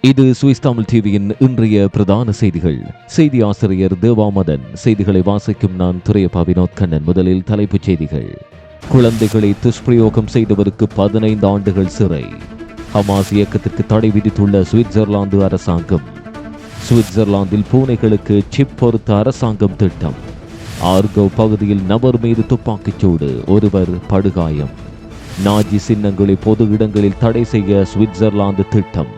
இது சுவிஸ் தமிழ் டிவியின் இன்றைய பிரதான செய்திகள். செய்தி ஆசிரியர் தேவாமதன் செய்திகளை வாசிக்கும் நான் துரையப்பா வினோத் கண்ணன் முதலில் தலைப்புச் செய்திகள். குழந்தைகளை துஷ்பிரயோகம் செய்தவருக்கு பதினைந்து ஆண்டுகள் சிறை. ஹமாஸ் இயக்கத்திற்கு தடை விதித்துள்ள சுவிட்சர்லாந்து அரசாங்கம். சுவிட்சர்லாந்தில் பூனைகளுக்கு சிப் பொருத்த அரசாங்கம் திட்டம். ஆர்கோ பகுதியில் நபர் மீது துப்பாக்கிச்சூடு ஒருவர் படுகாயம். நாஜி சின்னங்களை பொது இடங்களில் தடை செய்ய சுவிட்சர்லாந்து திட்டம்.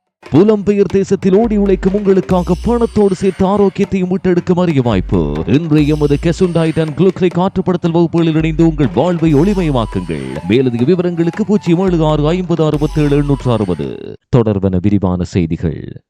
புலம்பெயர் தேசத்தில் ஓடி உழைக்கும் உங்களுக்காக பணத்தோடு சேர்த்து ஆரோக்கியத்தையும் மீட்டெடுக்கும் அரிய வாய்ப்பு. இன்றைய எமது கெசுண்டாய்டன் குளுக்ரை காற்றுப்படுத்தல் வகுப்புகளில் இணைந்து உங்கள் வாழ்வை ஒளிமயமாக்குங்கள். மேலதிக விவரங்களுக்கு பூஜ்ஜியம் ஏழு ஆறு ஐம்பது அறுபத்தி ஏழு எண்ணூற்று அறுபது. தொடர்பென விரிவான செய்திகள்.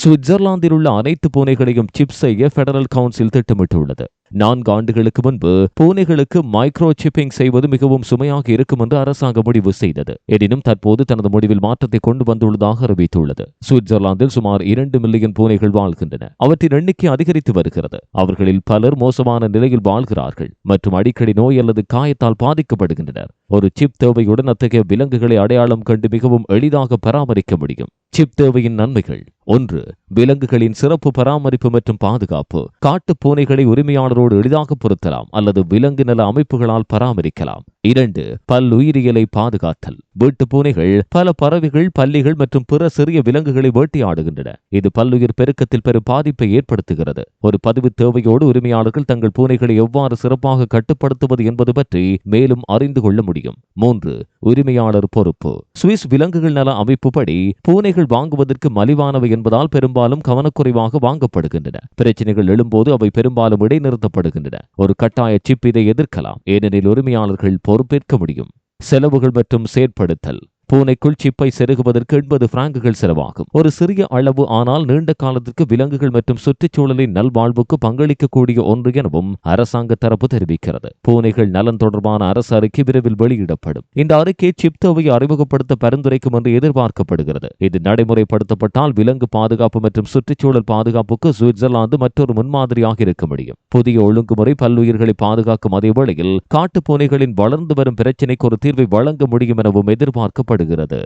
சுவிட்சர்லாந்தில் உள்ள அனைத்து பூனைகளையும் சிப் செய்ய பெடரல் கவுன்சில் திட்டமிட்டுள்ளது. நான்கு ஆண்டுகளுக்கு முன்பு பூனைகளுக்கு மைக்ரோ சிப்பிங் செய்வது மிகவும் சுமையாக இருக்கும் என்று அரசாங்கம் முடிவு செய்தது. எனினும் தற்போது தனது முடிவில் மாற்றத்தை கொண்டு வந்துள்ளதாக அறிவித்துள்ளது. சுவிட்சர்லாந்தில் சுமார் இரண்டு மில்லியன் பூனைகள் வாழ்கின்றன. அவற்றின் எண்ணிக்கை அதிகரித்து வருகிறது. அவர்களில் பலர் மோசமான நிலையில் வாழ்கிறார்கள் மற்றும் அடிக்கடி நோய் அல்லது காயத்தால் பாதிக்கப்படுகின்றனர். ஒரு சிப் தேவையுடன் அத்தகைய விலங்குகளை அடையாளம் கண்டு மிகவும் எளிதாக பராமரிக்க முடியும். சிப் தேவையின் நன்மைகள். ஒன்று விலங்குகளின் சிறப்பு பராமரிப்பு மற்றும் பாதுகாப்பு. காட்டு பூனைகளை உரிமையாளரோடு எளிதாக பொருத்தலாம் அல்லது விலங்கு நல அமைப்புகளால் பராமரிக்கலாம். இரண்டு பல்லுயிரியலை பாதுகாத்தல். வீட்டு பூனைகள் பல பறவைகள் பல்லிகள் மற்றும் பிற சிறிய விலங்குகளை வேட்டையாடுகின்றன. இது பல்லுயிர் பெருக்கத்தில் பெரும் பாதிப்பை ஏற்படுத்துகிறது. ஒரு பதிவு தேவையோடு உரிமையாளர்கள் தங்கள் பூனைகளை எவ்வாறு சிறப்பாக கட்டுப்படுத்துவது என்பது பற்றி மேலும் அறிந்து கொள்ள முடியும். மூன்று உரிமையாளர் பொறுப்பு. சுவிஸ் விலங்குகள் நல அமைப்பு படி பூனைகள் வாங்குவதற்கு மலிவானவை என்பதால் பெரும்பாலும் கவனக்குறைவாக வாங்கப்படுகின்றன. பிரச்சனைகள் எழும்போது அவை பெரும்பாலும் இடைநிறுத்தப்படுகின்றன. ஒரு கட்டாய சிப் இதை எதிர்க்கலாம். ஏனெனில் உரிமையாளர்கள் பொறுப்பேற்க முடியும். செலவுகள் மற்றும் செயற்படுத்தல். பூனைக்குள் சிப்பை செருகுவதற்கு எண்பது பிராங்குகள் செலவாகும். ஒரு சிறிய அளவு ஆனால் நீண்ட காலத்திற்கு விலங்குகள் மற்றும் சுற்றுச்சூழலின் நல்வாழ்வுக்கு பங்களிக்கக்கூடிய ஒன்று எனவும் அரசாங்க தரப்பு தெரிவிக்கிறது. பூனைகள் நலன் தொடர்பான அரசு அறிக்கை விரைவில் வெளியிடப்படும். இந்த அறிக்கை சிப் அறிமுகப்படுத்த பரிந்துரைக்கும் என்று எதிர்பார்க்கப்படுகிறது. இது நடைமுறைப்படுத்தப்பட்டால் விலங்கு பாதுகாப்பு மற்றும் சுற்றுச்சூழல் பாதுகாப்புக்கு சுவிட்சர்லாந்து மற்றொரு முன்மாதிரியாக இருக்க முடியும். புதிய ஒழுங்குமுறை பல்லுயிர்களை பாதுகாக்கும் அதே வேளையில் காட்டுப் பூனைகளின் வளர்ந்து வரும் பிரச்சினைக்கு ஒரு தீர்வை வழங்க முடியும் எனவும் எதிர்பார்க்கப்படுகிறது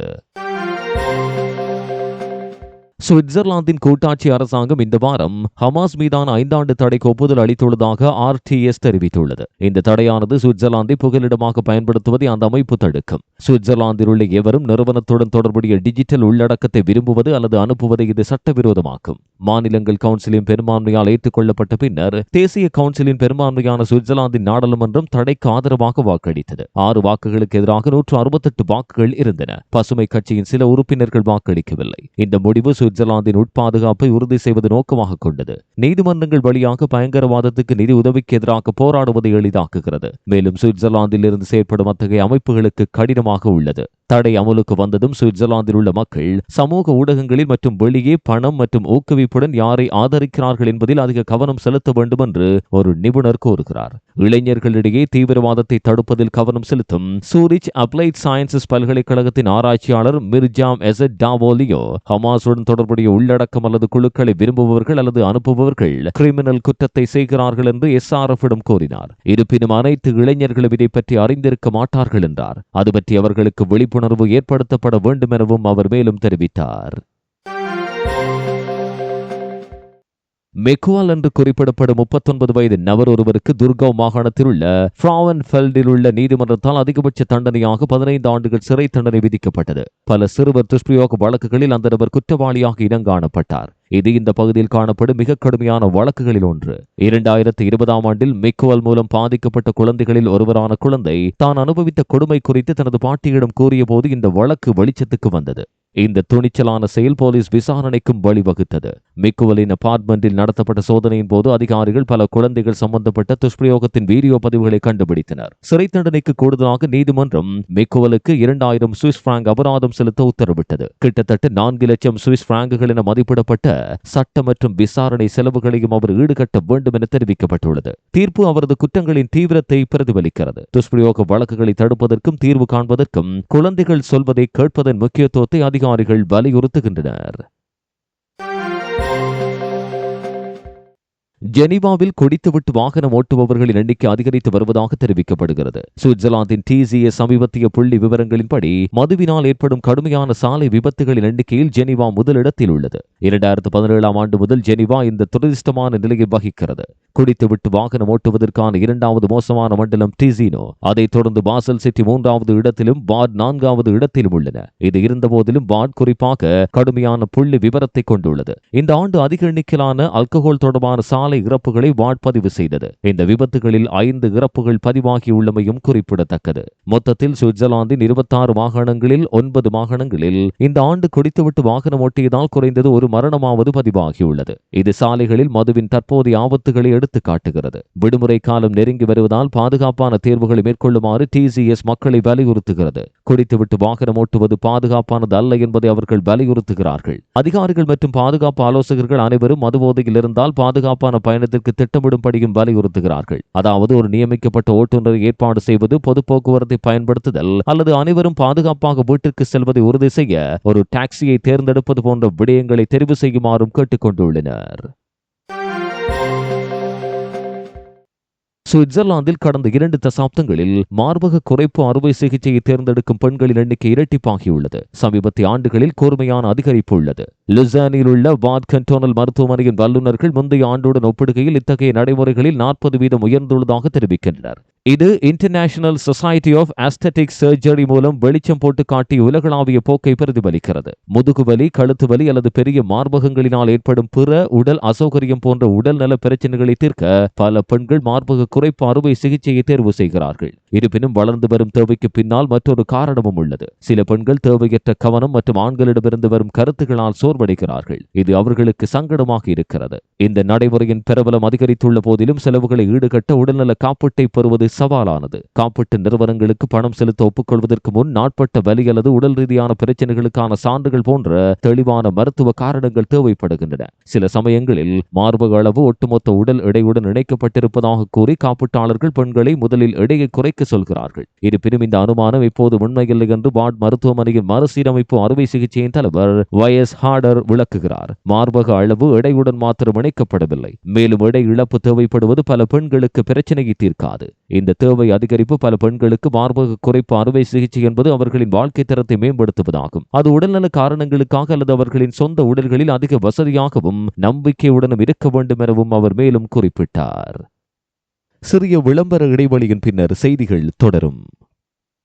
சுவிட்சர்லாந்தின் கூட்டாட்சி அரசாங்கம் இந்த வாரம் ஹமாஸ் மீதான ஐந்தாண்டு தடைக்கு ஒப்புதல் அளித்துள்ளதாக ஆர்டிஎஸ் தெரிவித்துள்ளது. இந்த தடையானது சுவிட்சர்லாந்தை புகலிடமாக பயன்படுத்துவதை அந்த அமைப்பு தடுக்கும். சுவிட்சர்லாந்தில் உள்ள எவரும் நிறுவனத்துடன் தொடர்புடைய டிஜிட்டல் உள்ளடக்கத்தை விரும்புவது அல்லது அனுப்புவதை இது சட்டவிரோதமாக்கும். மாநிலங்கள் கவுன்சிலின் பெரும்பான்மையால் ஏற்றுக்கொள்ளப்பட்ட பின்னர் தேசிய கவுன்சிலின் பெரும்பான்மையான சுவிட்சர்லாந்தின் நாடாளுமன்றம் தடைக்கு ஆதரவாக வாக்களித்தது. ஆறு வாக்குகளுக்கு எதிராக நூற்று அறுபத்தெட்டு வாக்குகள் இருந்தன. பசுமை கட்சியின் சில உறுப்பினர்கள் வாக்களிக்கவில்லை. இந்த முடிவு சுவிட்சர்லாந்தின் உட்பாதுகாப்பை உறுதி செய்வது நோக்கமாக கொண்டது. நீதிமன்றங்கள் வழியாக பயங்கரவாதத்துக்கு நிதி உதவிக்கு எதிராக போராடுவதை எளிதாக்குகிறது. மேலும் சுவிட்சர்லாந்தில் இருந்து செயற்படும் அத்தகைய அமைப்புகளுக்கு கடினமாக உள்ளது. தடை அமலுக்கு வந்ததும் சுவிட்சர்லாந்தில் உள்ள மக்கள் சமூக ஊடகங்களில் மற்றும் வெளியே பணம் மற்றும் ஊக்குவிப்புடன் யாரை ஆதரிக்கிறார்கள் என்பதில் அதிக கவனம் செலுத்த வேண்டும் என்று ஒரு நிபுணர் கூறுகிறார். இளைஞர்களிடையே தீவிரவாதத்தை தடுப்பதில் கவனம் செலுத்தும் சூரிச் அப்ளைட் சயின்சஸ் பல்கலைக்கழகத்தின் ஆராய்ச்சியாளர் மிர்ஜாம் எசட் டாவோலியோ ஹமாஸுடன் தொடர்புடைய உள்ளடக்கம் அல்லது குழுக்களை விரும்புபவர்கள் அல்லது அனுப்புபவர்கள் கிரிமினல் குற்றத்தை செய்கிறார்கள் என்று எஸ்ஆர்எஃப் இடம் கூறினார். இருப்பினும் அனைத்து இளைஞர்களும் இதை பற்றி அறிந்திருக்க மாட்டார்கள் என்றார். அது பற்றி அவர்களுக்கு விழிப்புணர்வு ஏற்படுத்தப்பட வேண்டும் எனவும் அவர் மேலும் தெரிவித்தார். மெக்குவால் என்று குறிப்பிடப்படும் முப்பத்தொன்பது வயது நபர் ஒருவருக்கு துர்கவ் மாகாணத்தில் உள்ள ஃப்ராவன்ஃபெல்டில் உள்ள நீதிமன்றத்தால் அதிகபட்ச தண்டனையாக பதினைந்து ஆண்டுகள் சிறை தண்டனை விதிக்கப்பட்டது. பல சிறுவர் துஷ்பிரயோக வழக்குகளில் அந்த நபர் குற்றவாளியாக இனங்காணப்பட்டார். இது இந்த பகுதியில் காணப்படும் மிக கடுமையான வழக்குகளில் ஒன்று. இரண்டாயிரத்தி இருபதாம் ஆண்டில் மெக்குவல் மூலம் பாதிக்கப்பட்ட குழந்தைகளில் ஒருவரான குழந்தை தான் அனுபவித்த கொடுமை குறித்து தனது பாட்டியிடம் கூறியபோது இந்த வழக்கு வெளிச்சத்துக்கு வந்தது. இந்த துணிச்சலான செயல் போலீஸ் விசாரணைக்கும் வழிவகுத்தது. மிக்குவலின் அபார்ட்மெண்டில் நடத்தப்பட்ட சோதனையின் போது அதிகாரிகள் பல குழந்தைகள் சம்பந்தப்பட்ட துஷ்பிரயோகத்தின் வீடியோ பதிவுகளை கண்டுபிடித்தனர். சிறை தண்டனைக்கு கூடுதலாக நீதிமன்றம் மிக்குவலுக்கு இரண்டாயிரம் சுவிஸ் பிராங்க் அபராதம் செலுத்த உத்தரவிட்டது. கிட்டத்தட்ட நான்கு லட்சம் சுவிஸ் பிராங்குகள் என மதிப்பிடப்பட்ட சட்ட மற்றும் விசாரணை செலவுகளையும் அவர் ஈடுகட்ட வேண்டும் என தெரிவிக்கப்பட்டுள்ளது. தீர்ப்பு அவரது குற்றங்களின் தீவிரத்தை பிரதிபலிக்கிறது. துஷ்பிரயோக வழக்குகளை தடுப்பதற்கும் தீர்வு காண்பதற்கும் குழந்தைகள் சொல்வதை கேட்பதன் முக்கியத்துவத்தை அதிகம் அதிகாரிகள் வலியுறுத்துகின்றனர். ஜெனீவாவில் குடித்துவிட்டு வாகனம் ஓட்டுபவர்களின் எண்ணிக்கை அதிகரித்து வருவதாக தெரிவிக்கப்படுகிறது. சுவிட்சர்லாந்தின் டிசிஏ சமீபத்திய புள்ளி விவரங்களின்படி மதுவினால் ஏற்படும் கடுமையான சாலை விபத்துகளின் எண்ணிக்கையில் ஜெனீவா முதலிடத்தில் உள்ளது. இரண்டாயிரத்து பதினேழாம் ஆண்டு முதல் ஜெனீவா இந்த துரதிருஷ்டமான நிலையை வகிக்கிறது. குடித்துவிட்டு வாகனம் ஓட்டுவதற்கான இரண்டாவது மோசமான மண்டலம் டிசினோ அதைத் தொடர்ந்து பாசல் சிட்டி மூன்றாவது இடத்திலும் பாட் நான்காவது இடத்திலும் உள்ளன. இது இருந்தபோதிலும் பாட் குறிப்பாக கடுமையான புள்ளி விவரத்தை கொண்டுள்ளது. இந்த ஆண்டு அதிக எண்ணிக்கையிலான அல்கஹோல் தொடர்பான சாலை இறப்புகளை வாட் பதிவு செய்தது. இந்த விபத்துகளில் ஐந்து இறப்புகள் பதிவாகியுள்ளமையும் குறிப்பிடத்தக்கது. மொத்தத்தில் சுவிட்சர்லாந்தின் இருபத்தாறு வாகனங்களில் ஒன்பது வாகனங்களில் இந்த ஆண்டு குடித்துவிட்டு வாகனம் ஓட்டியதால் குறைந்தது ஒரு மரணமாவது பதிவாகியுள்ளது. இது சாலைகளில் மதுவின் தற்போதைய ஆபத்துகளை எடுத்து காட்டுகிறது விடுமுறை காலம் நெருங்கி வருவதால் பாதுகாப்பான தேர்வுகளை மேற்கொள்ளுமாறு டிசிஎஸ் மக்களை வலியுறுத்துகிறது. குடித்துவிட்டு வாகனம் ஓட்டுவது பாதுகாப்பானது அல்ல என்பதை அவர்கள் வலியுறுத்துகிறார்கள். அதிகாரிகள் மற்றும் பாதுகாப்பு ஆலோசகர்கள் அனைவரும் மதுபோதையில் இருந்தால் பாதுகாப்பான பயணத்திற்கு திட்டமிடும்படியும் வலியுறுத்துகிறார்கள். அதாவது ஒரு நியமிக்கப்பட்ட ஓட்டுநரை ஏற்பாடு செய்வது பொது போக்குவரத்தை பயன்படுத்துதல் அல்லது அனைவரும் பாதுகாப்பாக வீட்டிற்கு செல்வதை உறுதி செய்ய ஒரு டாக்ஸியை தேர்ந்தெடுப்பது போன்ற விடயங்களை தெரிவு செய்யுமாறும் கேட்டுக்கொண்டுள்ளனர். சுவிட்சர்லாந்தில் கடந்த இரண்டு தசாப்தங்களில் மார்பக குறைப்பு அறுவை சிகிச்சையை தேர்ந்தெடுக்கும் பெண்களின் எண்ணிக்கை இரட்டிப்பாகியுள்ளது. சமீபத்திய ஆண்டுகளில் கூர்மையான அதிகரிப்பு உள்ளது. லுசானில் உள்ள வாட் கண்டோனல் மருத்துவமனையின் வல்லுநர்கள் முந்தைய ஆண்டுடன் ஒப்பிடுகையில் இத்தகைய நடைமுறைகளில் நாற்பது வீதம் உயர்ந்துள்ளதாக தெரிவிக்கின்றனர். இது international society of aesthetic surgery மூலம் வெளிச்சம் போட்டு காட்டிய உலகளாவிய போக்கை பிரதிபலிக்கிறது. முதுகுவலி கழுத்து வலி அல்லது பெரிய மார்பகங்களினால் ஏற்படும் பிற உடல் அசௌகரியம் போன்ற உடல்நல பிரச்சனைகளை தீர்க்க பல பெண்கள் மார்பக குறைப்பு அறுவை சிகிச்சையை தேர்வு செய்கிறார்கள். இருப்பினும் வளர்ந்து வரும் தேவைக்கு பின்னால் மற்றொரு காரணமும் உள்ளது. சில பெண்கள் தேவையற்ற கவனம் மற்றும் ஆண்களிடமிருந்து வரும் கருத்துகளால் சோர்வடைகிறார்கள். இது அவர்களுக்கு சங்கடமாக இருக்கிறது. இந்த நடைமுறையின் பிரபலம் அதிகரித்துள்ள போதிலும் செலவுகளை ஈடுகட்ட உடல்நல காப்பீட்டை பெறுவது சவாலானது. காப்பீட்டு நிறுவனங்களுக்கு பணம் செலுத்த ஒப்புக்கொள்வதற்கு முன் நாட்பட்ட வலி அல்லது உடல் ரீதியான பிரச்சனைகளுக்கான சான்றுகள் போன்ற தெளிவான மருத்துவ காரணங்கள் தேவைப்படுகின்றன. சில சமயங்களில் மார்பக அளவு ஒட்டுமொத்த உடல் எடையுடன் இணைக்கப்பட்டிருப்பதாக கூறி காப்பீட்டாளர்கள் பெண்களை முதலில் எடையை குறைக்க சொல்கிறார்கள். இருப்பினும் இந்த அனுமானம் இப்போது உண்மையில்லை என்று வார்டு மருத்துவமனையின் மறுசீரமைப்பு அறுவை சிகிச்சையின் தலைவர் வயஸ் ஹார்டர் விளக்குகிறார். மார்பக அளவு எடையுடன் மாத்திரம் இணைக்கப்படவில்லை. மேலும் எடை இழப்பு தேவைப்படுவது பல பெண்களுக்கு பிரச்சனையை தீர்க்காது. இந்த தேவை அதிகரிப்பு பல பெண்களுக்கு மார்பக குறைப்பு அறுவை சிகிச்சை என்பது அவர்களின் வாழ்க்கை தரத்தை மேம்படுத்துவதாகும். அது உடல்நல காரணங்களுக்காக அல்லது அவர்களின் சொந்த உடல்களில் அதிக வசதியாகவும் நம்பிக்கையுடனும் இருக்க வேண்டும் எனவும் அவர் மேலும் குறிப்பிட்டார். சிறிய விளம்பர இடைவெளியின் பின்னர் செய்திகள் தொடரும்.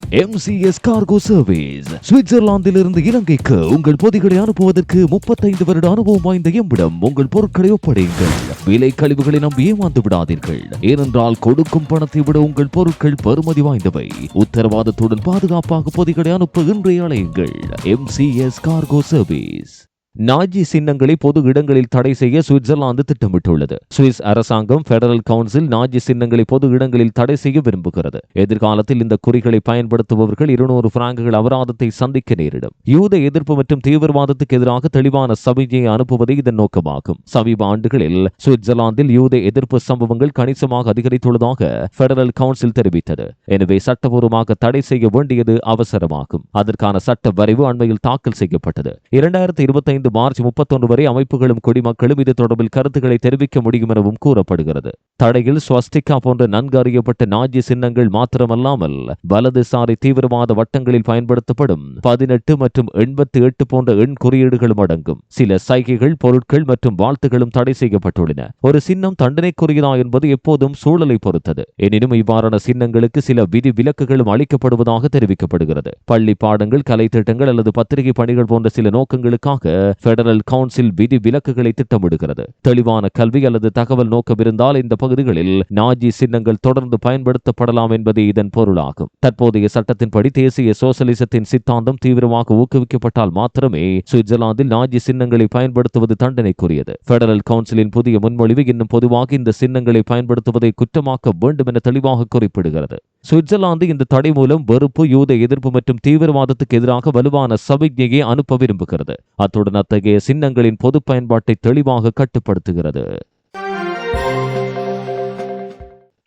எம்சிஎஸ் கார்கோ சர்வீஸ் சுவிட்சர்லாந்திலிருந்து இலங்கைக்கு உங்கள் பொதிகளை அனுப்புவதற்கு முப்பத்தைந்து வருட அனுபவம் வாய்ந்த எம்மிடம் உங்கள் பொருட்களை ஒப்படையுங்கள். விலை கழிவுகளை நம்பி ஏமாந்து விடாதீர்கள். ஏனென்றால் கொடுக்கும் பணத்தை விட உங்கள் பொருட்கள் பெறுமதி வாய்ந்தவை. உத்தரவாதத்துடன் பாதுகாப்பாக பொதிகளை அனுப்ப இன்றைய அலையுங்கள். எம்சிஎஸ் கார்கோ சர்வீஸ் நாஜி சின்னங்களை பொது இடங்களில் தடை செய்ய சுவிட்சர்லாந்து திட்டமிட்டுள்ளது. சுவிஸ் அரசாங்கம் பெடரல் கவுன்சில் நாஜி சின்னங்களை பொது இடங்களில் தடை செய்ய விரும்புகிறது. எதிர்காலத்தில் இந்த குறிகளை பயன்படுத்துபவர்கள் இருநூறு பிராங்குகள் அபராதத்தை சந்திக்க நேரிடும். யூத எதிர்ப்பு மற்றும் தீவிரவாதத்துக்கு எதிராக தெளிவான சமிஜையை அனுப்புவதே இதன் நோக்கமாகும். சமீப ஆண்டுகளில் சுவிட்சர்லாந்தில் யூத எதிர்ப்பு சம்பவங்கள் கணிசமாக அதிகரித்துள்ளதாக பெடரல் கவுன்சில் தெரிவித்தது. எனவே சட்டபூர்வமாக தடை செய்ய வேண்டியது அவசரமாகும். அதற்கான சட்ட வரைவு அண்மையில் தாக்கல் செய்யப்பட்டது. இரண்டாயிரத்தி இருபத்தைந்து மார்ச் முப்பத்தொன்று வரை அமைப்புகளும் குடிமக்களும் இது தொடர்பில் கருத்துக்களை தெரிவிக்க முடியும் எனவும் கூறப்படுகிறது. தடையில் ஸ்வஸ்டிகா போன்ற நன்கு அறியப்பட்ட நாஜி சின்னங்கள் மாத்திரமல்லாமல் வலதுசாரி தீவிரவாத வட்டங்களில் பயன்படுத்தப்படும் பதினெட்டு மற்றும் எண்பத்தி எட்டு போன்ற எண் குறியீடுகளும் அடங்கும். சில சைகைகள் பொருட்கள் மற்றும் வாழ்த்துகளும் தடை செய்யப்பட்டுள்ளன. ஒரு சின்னம் தண்டனைக்குரியதா என்பது எப்போதும் சூழலை பொறுத்தது. எனினும் இவ்வாறான சின்னங்களுக்கு சில விதி விலக்குகளும் அளிக்கப்படுவதாக தெரிவிக்கப்படுகிறது. பள்ளி பாடங்கள் கலை திட்டங்கள் அல்லது பத்திரிகை பணிகள் போன்ற சில நோக்கங்களுக்காக பெடரல் கவுன்சில் விதி விலக்குகளை திட்டமிடுகிறது. தெளிவான கல்வி அல்லது தகவல் நோக்கமிருந்தால் இந்த பகுதிகளில் நாஜி சின்னங்கள் தொடர்ந்து பயன்படுத்தப்படலாம் என்பதே இதன் பொருளாகும். தற்போதைய சட்டத்தின்படி தேசிய சோசலிசத்தின் சித்தாந்தம் தீவிரமாக ஊக்குவிக்கப்பட்டால் மாத்திரமே சுவிட்சர்லாந்தில் நாஜி சின்னங்களை பயன்படுத்துவது தண்டனைக்குரியது. பெடரல் கவுன்சிலின் புதிய முன்மொழிவு இன்னும் பொதுவாக இந்த சின்னங்களை பயன்படுத்துவதை குற்றமாக்க வேண்டும் என தெளிவாக குறிப்பிடுகிறது. சுவிட்சர்லாந்து இந்த தடை மூலம் வெறுப்பு யூத எதிர்ப்பு மற்றும் தீவிரவாதத்துக்கு எதிராக வலுவான சமிக்ஞையை அனுப்ப விரும்புகிறது. அத்துடன் அத்தகைய சின்னங்களின் பொது பயன்பாட்டை தெளிவாக கட்டுப்படுத்துகிறது.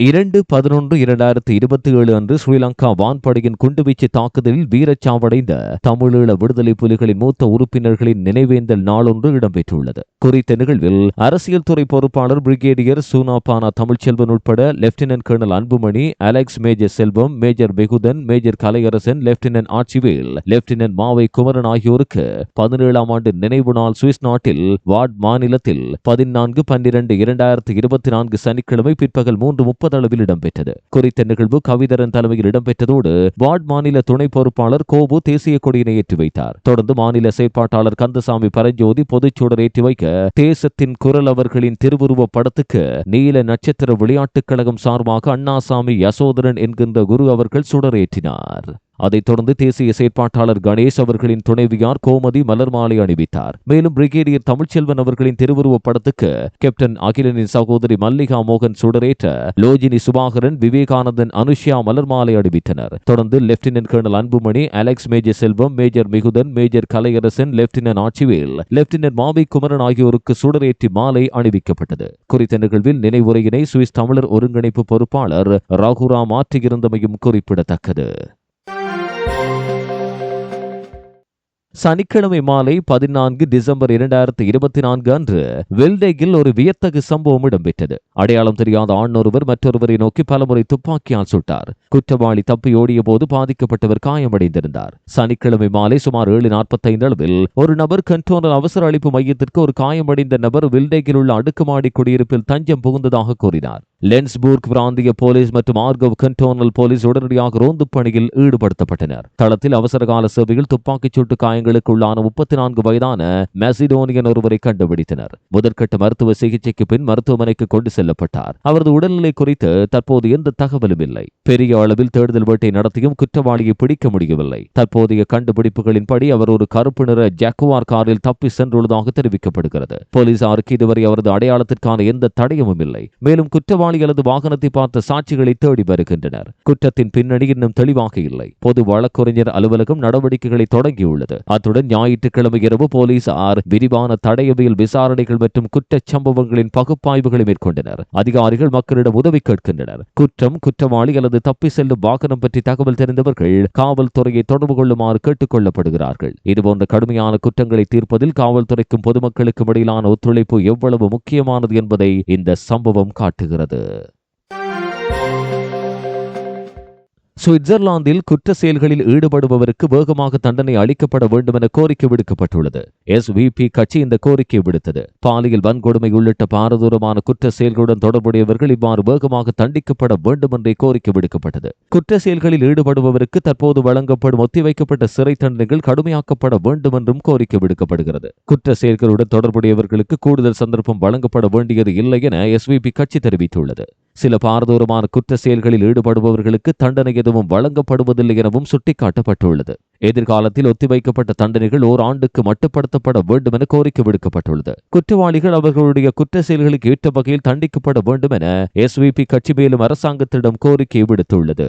இரண்டு பதினொன்று இரண்டாயிரத்தி இருபத்தி ஏழு அன்று ஸ்ரீலங்கா வான்படையின் குண்டுவீச்சு தாக்குதலில் வீரச்சாவடைந்த தமிழீழ விடுதலை புலிகளின் மூத்த உறுப்பினர்களின் நினைவேந்தல் நாளொன்று இடம்பெற்றுள்ளது. குறித்த நிகழ்வில் அரசியல் துறை பொறுப்பாளர் பிரிகேடியர் சூனாபானா தமிழ்ச்செல்வன் உட்பட lieutenant colonel Anbumani Alex major Selvam major Peguthan major Kalaiyarasan lieutenant Aatchivel lieutenant Maavai Kumaran ஆகியோருக்கு பதினேழாம் ஆண்டு நினைவு நாள் சுவிஸ் நாட்டில் வார்ட் மாநிலத்தில் பதினான்கு பன்னிரண்டு இரண்டாயிரத்தி இருபத்தி நான்கு சனிக்கிழமை பிற்பகல் மூன்று முப்பது அளவில் இடம்பெற்றது. குறித்த நிகழ்வு கவிதரன் தலைமையில் இடம்பெற்றதோடு வார்டு மாநில துணை பொறுப்பாளர் கோபு தேசிய கொடியினை ஏற்றி வைத்தார். தொடர்ந்து மாநில செயற்பாட்டாளர் கந்தசாமி பரஞ்சோதி பொதுச்சூடர் ஏற்றி வைக்க தேசத்தின் குரல் அவர்களின் திருவுருவ படத்துக்கு நீல நட்சத்திர விளையாட்டுக் கழகம் சார்பாக அண்ணாசாமி யசோதரன் என்கின்ற குரு அவர்கள் சுடரேற்றினார் அதைத் தொடர்ந்து தேசிய செயற்பாட்டாளர் கணேஷ் அவர்களின் துணைவியார் கோமதி மலர் மாலை அணிவித்தார். மேலும் பிரிகேடியர் தமிழ்ச்செல்வன் அவர்களின் திருவுருவப் படத்துக்கு கேப்டன் அகிலனின் சகோதரி மல்லிகா மோகன் சுடரேற்ற லோஜினி சுபாகரன் விவேகானந்தன் அனுஷ்யா மலர் மாலை அணிவித்தனர். தொடர்ந்து lieutenant colonel Anbumani Alex major Selvam major Mikuthan major Kalaiyarasan lieutenant Aatchivel lieutenant Maavi Kumaran ஆகியோருக்கு சுடரேற்றி மாலை அணிவிக்கப்பட்டது. குறித்த நிகழ்வில் நினைவுரையினை சுவிஸ் தமிழர் ஒருங்கிணைப்பு பொறுப்பாளர் ராகுராம் ஆற்றியிருந்தமையும் குறிப்பிடத்தக்கது. சனிக்கிழமை மாலை பதினான்கு டிசம்பர் இரண்டாயிரத்தி இருபத்தி நான்கு அன்று வெல்டேகில் ஒரு வியத்தகு சம்பவம் இடம்பெற்றது. அடையாளம் தெரியாத ஆண் ஒருவர் மற்றொருவரை நோக்கி பலமுறை துப்பாக்கியால் சுட்டார். குற்றவாளி தப்பி ஓடிய போது பாதிக்கப்பட்டவர் காயமடைந்திருந்தார். சனிக்கிழமை மாலை சுமார் ஏழு நாற்பத்தைந்து அளவில் ஒரு நபர் கண்டோனல் அவசர அளிப்பு மையத்திற்கு ஒரு காயமடைந்த நபர் வெல்டேகில் உள்ள அடுக்குமாடி குடியிருப்பில் தஞ்சம் புகுந்ததாக கூறினார். லென்ஸ்பூர்க் பிராந்திய போலீஸ் மற்றும் ஆர்கவ் கண்டோனல் போலீஸ் உடனடியாக ரோந்து பணியில் ஈடுபடுத்தப்பட்டனர். தளத்தில் அவசரகால சேவையில் துப்பாக்கிச் சூட்டு காயங்களுக்கு உள்ளான முப்பத்தி நான்கு வயதான மெசிடோனியன் ஒருவரை கண்டுபிடித்தனர். முதற்கட்ட மருத்துவ சிகிச்சைக்கு பின் மருத்துவமனைக்கு கொண்டு செல்லப்பட்டார். அவரது உடல்நிலை குறித்து தற்போது எந்த தகவலும் இல்லை. பெரிய அளவில் தேடுதல் வேட்டை நடத்தியும் குற்றவாளியை பிடிக்க முடியவில்லை. தற்போதைய கண்டுபிடிப்புகளின்படி அவர் ஒரு கருப்பு நிற ஜாக்குவார் காரில் தப்பி சென்றுள்ளதாக தெரிவிக்கப்படுகிறது. போலீசாருக்கு இதுவரை அவரது அடையாளத்திற்கான எந்த தடயமும் இல்லை. மேலும் குற்றவாளி அல்லது வாகனத்தை பார்த்த சாட்சிகளை தேடி வருகின்றனர். குற்றத்தின் பின்னணி இன்னும் தெளிவாக இல்லை. பொது வழக்கறிஞர் அலுவலகம் நடவடிக்கைகளை தொடங்கியுள்ளது. அத்துடன் ஞாயிற்றுக்கிழமை இரவு போலீசார் விரிவான தடயவியல் விசாரணைகள் மற்றும் குற்றச் சம்பவங்களின் பகுப்பாய்வுகளை மேற்கொண்டனர். அதிகாரிகள் மக்களிடம் உதவி கேட்கின்றனர். குற்றம் குற்றவாளி அல்லது தப்பி செல்லும் வாகனம் பற்றி தகவல் தெரிந்தவர்கள் காவல்துறையை தொடர்பு கொள்ளுமாறு கேட்டுக் கொள்ளப்படுகிறார்கள் இதுபோன்ற கடுமையான குற்றங்களை தீர்ப்பதில் காவல்துறைக்கும் பொதுமக்களுக்கும் இடையிலான ஒத்துழைப்பு எவ்வளவு முக்கியமானது என்பதை இந்த சம்பவம் காட்டுகிறது. சுவிட்சர்லாந்தில் குற்ற செயல்களில் ஈடுபடுபவருக்கு வேகமாக தண்டனை அளிக்கப்பட வேண்டும் என கோரிக்கை விடுக்கப்பட்டுள்ளது. எஸ் கட்சி இந்த கோரிக்கை விடுத்தது. பாலியல் வன்கொடுமை உள்ளிட்ட பாரதூரமான குற்ற செயல்களுடன் தொடர்புடையவர்கள் இவ்வாறு வேகமாக தண்டிக்கப்பட வேண்டும் என்றே கோரிக்கை விடுக்கப்பட்டது. குற்ற செயல்களில் ஈடுபடுபவருக்கு தற்போது வழங்கப்படும் ஒத்திவைக்கப்பட்ட சிறை தண்டனைகள் கடுமையாக்கப்பட வேண்டும் என்றும் கோரிக்கை விடுக்கப்படுகிறது. குற்ற செயல்களுடன் தொடர்புடையவர்களுக்கு கூடுதல் சந்தர்ப்பம் வழங்கப்பட வேண்டியது இல்லை என எஸ்விபி கட்சி தெரிவித்துள்ளது. சில பாரதூரமான குற்ற செயல்களில் ஈடுபடுபவர்களுக்கு தண்டனை எதுவும் வழங்கப்படுவதில்லை எனவும் சுட்டிக்காட்டப்பட்டுள்ளது. எதிர்காலத்தில் ஒத்திவைக்கப்பட்ட தண்டனைகள் ஓர் ஆண்டுக்கு மட்டுப்படுத்தப்பட வேண்டும் என கோரிக்கை விடுக்கப்பட்டுள்ளது. குற்றவாளிகள் அவர்களுடைய குற்ற செயல்களுக்கு ஏற்ற வகையில் தண்டிக்கப்பட வேண்டும் என எஸ்விபி கட்சி மேலும் அரசாங்கத்திடம் கோரிக்கை விடுத்துள்ளது.